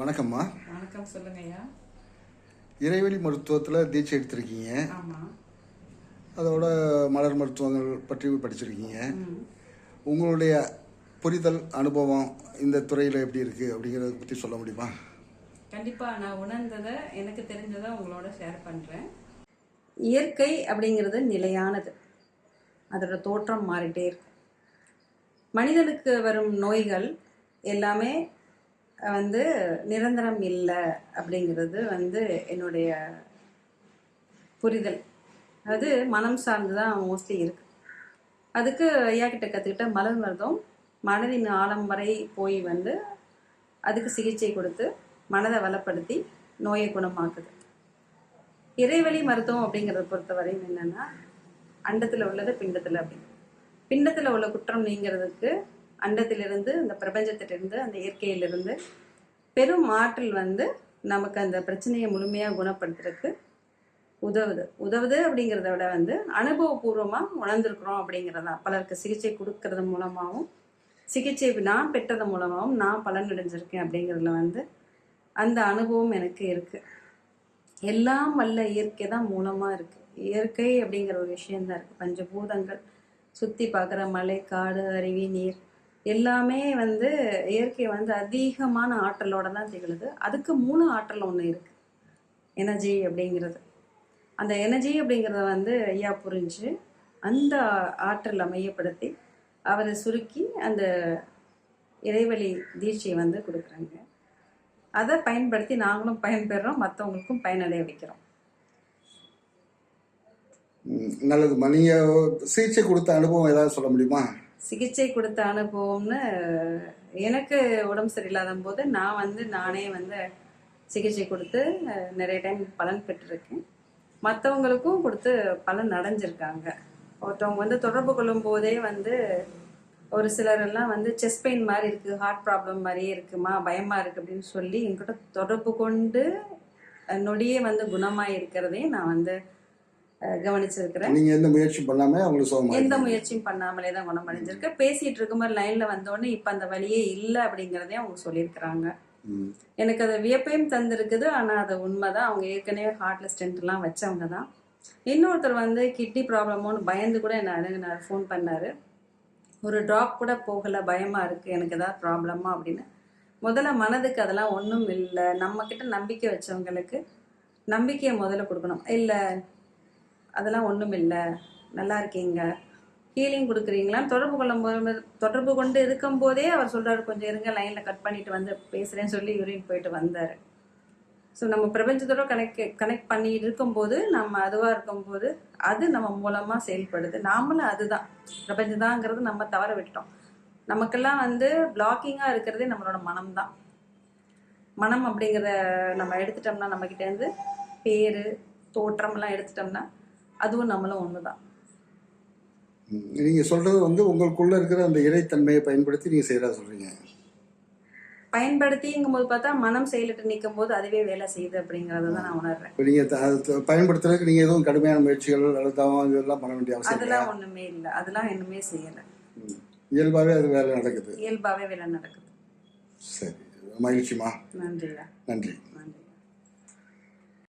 வணக்கம்மா. வணக்கம் சொல்லுங்க ஐயா இறைவழி மருத்துவத்தில் தீட்சை எடுத்திருக்கீங்க. அதோட மலர் மருத்துவங்கள் பற்றி படிச்சிருக்கீங்க. உங்களுடைய புரிதல் அனுபவம் இந்த துறையில் எப்படி இருக்குது அப்படிங்கிறத பற்றி சொல்ல முடியுமா? கண்டிப்பா நான் உணர்ந்ததை எனக்கு தெரிஞ்சதை உங்களோட ஷேர் பண்றேன். இயற்கை அப்படிங்கிறது நிலையானது. அதோட தோற்றம் மாறிட்டே இருக்கும். மனிதனுக்கு வரும் நோய்கள் எல்லாமே வந்து நிரந்தரம் இல்லை அப்படிங்கிறது வந்து என்னுடைய புரிதல். அது மனம் சார்ந்து தான் மோஸ்ட்லி இருக்கு. அதுக்கு ஐயா கிட்ட கற்றுக்கிட்ட மலர் மருதம் மனதின் ஆழம் வரை போய் வந்து அதுக்கு சிகிச்சை கொடுத்து மனதை வளப்படுத்தி நோயை குணமாக்குது. இறைவழி மருத்துவம் அப்படிங்கிறத பொறுத்தவரையும் என்னென்னா அண்டத்தில் உள்ளது பிண்டத்தில் அப்படி. பிண்டத்தில் உள்ள குற்றம் நீங்கிறதுக்கு அண்டத்திலிருந்து அந்த பிரபஞ்சத்திலிருந்து அந்த இயற்கையிலிருந்து பெரும் ஆற்றல் வந்து நமக்கு அந்த பிரச்சனையை முழுமையாக குணப்படுத்துறதுக்கு உதவுது. உதவுது அப்படிங்கிறத விட வந்து அனுபவபூர்வமாக உணர்ந்திருக்கிறோம் அப்படிங்கிறதா. பலருக்கு சிகிச்சை கொடுக்கறது மூலமாகவும் சிகிச்சை நான் பெற்றது மூலமாகவும் நான் பலன் அடைஞ்சிருக்கேன் அப்படிங்கிறதுல வந்து அந்த அனுபவம் எனக்கு இருக்குது எல்லாம் வல்ல இயற்கை தான் மூலமாக இருக்குது இயற்கை அப்படிங்கிற ஒரு விஷயந்தான் இருக்குது பஞ்சபூதங்கள் சுற்றி பார்க்குற மலை காடு அருவி நீர் எல்லாமே வந்து இயற்கை வந்து அதிகமான ஆற்றலோட தான் திகழுது. அதுக்கு மூணு ஆற்றல் ஒன்று இருக்கு. எனர்ஜி அப்படிங்கிறது. அந்த எனர்ஜி அப்படிங்கிறத வந்து ஐயா புரிஞ்சு அந்த ஆற்றலை மையப்படுத்தி அவரை சுருக்கி அந்த இறைவழி தீட்சையை வந்து கொடுக்குறாங்க. அதை பயன்படுத்தி நாங்களும் பயன்பெறோம் மற்றவங்களுக்கும் பயனடைய வைக்கிறோம். நல்லது. மணிய சிகிச்சை கொடுத்த அனுபவம் ஏதாவது சொல்ல முடியுமா? சிகிச்சை கொடுத்த அனுபவம்னு எனக்கு உடம்பு சரியில்லாத போது நான் வந்து நானே வந்து சிகிச்சை கொடுத்து நிறைய டைம் பலன் பெற்றிருக்கேன். மற்றவங்களுக்கும் கொடுத்து பலன் அடைஞ்சிருக்காங்க. ஒருத்தவங்க வந்து தொடர்பு கொள்ளும் போதே வந்து ஒரு சிலர் எல்லாம் வந்து செஸ்ட் பெயின் மாதிரி இருக்குது ஹார்ட் ப்ராப்ளம் மாதிரியே இருக்குமா பயமாக இருக்குது அப்படின்னு சொல்லி என்கிட்ட தொடர்பு கொண்டு நொடியே வந்து குணமாக இருக்கிறதையும் நான் வந்து கவனிச்சிருக்கிறேன். நீங்கள் எந்த முயற்சி பண்ணாமல் அவங்களுக்கு எந்த முயற்சியும் பண்ணாமலே தான் குணமடைஞ்சிருக்கு பேசிட்டு இருக்கும்போது லைன்ல வந்தோடனே இப்ப அந்த வழியே இல்லை அப்படிங்கறதையும் அவங்க சொல்லியிருக்கிறாங்க. எனக்கு அது வியப்பையும் தந்திருக்குது. ஆனா அது உண்மைதான். அவங்க ஏற்கனவே ஹார்ட்ல ஸ்டென்ட் எல்லாம் வச்சவங்க தான். இன்னொருத்தர் வந்து கிட்னி ப்ராப்ளமோன்னு பயந்து கூட என்ன அணுகுனாரு. ஃபோன் பண்ணாரு. ஒரு ட்ராப் கூட போகல. பயமா இருக்கு. எனக்கு ஏதாவது ப்ராப்ளமா அப்படின்னு. முதல்ல மனதுக்கு அதெல்லாம் ஒன்றும் இல்லை. நம்ம கிட்ட நம்பிக்கை வச்சவங்களுக்கு நம்பிக்கையை முதல்ல கொடுக்கணும். இல்லை அதெல்லாம் ஒன்றும் இல்லை நல்லா இருக்கீங்க. ஹீலிங் கொடுக்குறீங்களான்னு தொடர்பு கொள்ளும் போது தொடர்பு கொண்டு இருக்கும்போதே அவர் சொல்கிறாரு கொஞ்சம் இருங்க லைனில் கட் பண்ணிட்டு வந்து பேசுகிறேன்னு சொல்லி யூரின் போயிட்டு வந்தார். ஸோ நம்ம பிரபஞ்சத்தோட கனெக்ட் கனெக்ட் பண்ணிட்டு இருக்கும்போது நம்ம அதுவாக இருக்கும்போது அது நம்ம மூலமாக செயல்படுது. நாமளும் அதுதான். பிரபஞ்சதாங்கிறது நம்ம தவற விட்டோம் நமக்கெல்லாம் வந்து பிளாக்கிங்காக இருக்கிறதே நம்மளோட மனம் தான் மனம் அப்படிங்கிறத நம்ம எடுத்துட்டோம்னா நம்மக்கிட்டேருந்து பேர் தோற்றம்லாம் எடுத்துட்டோம்னா அதுவும் நம்மளும் ஒன்று தான் நீங்கள் சொல்கிறது வந்து உங்களுக்குள்ளே இருக்கிற அந்த இறைத்தன்மையை பயன்படுத்தி நீங்கள் செய்கிறதா சொல்கிறீங்க பயன்படுத்திங்கும் போது பார்த்தா மனம் செயலிட்டு நிற்கும் போது அதுவே வேலை செய்யுது அப்படிங்கறத தான் நான் உணர்றேன். நீங்கள் பயன்படுத்துறதுக்கு நீங்கள் எதுவும் கடுமையான முயற்சிகள் அல்லது தவம் இதெல்லாம் பண்ண வேண்டிய அவசியம் அதெல்லாம் ஒண்ணுமே இல்லை. அதெல்லாம் இன்னுமே செய்யல. இயல்பாகவே அது வேலை நடக்குது. இயல்பாவே வேலை நடக்குது. சரி. மகிழ்ச்சிமா நன்றியா நன்றி.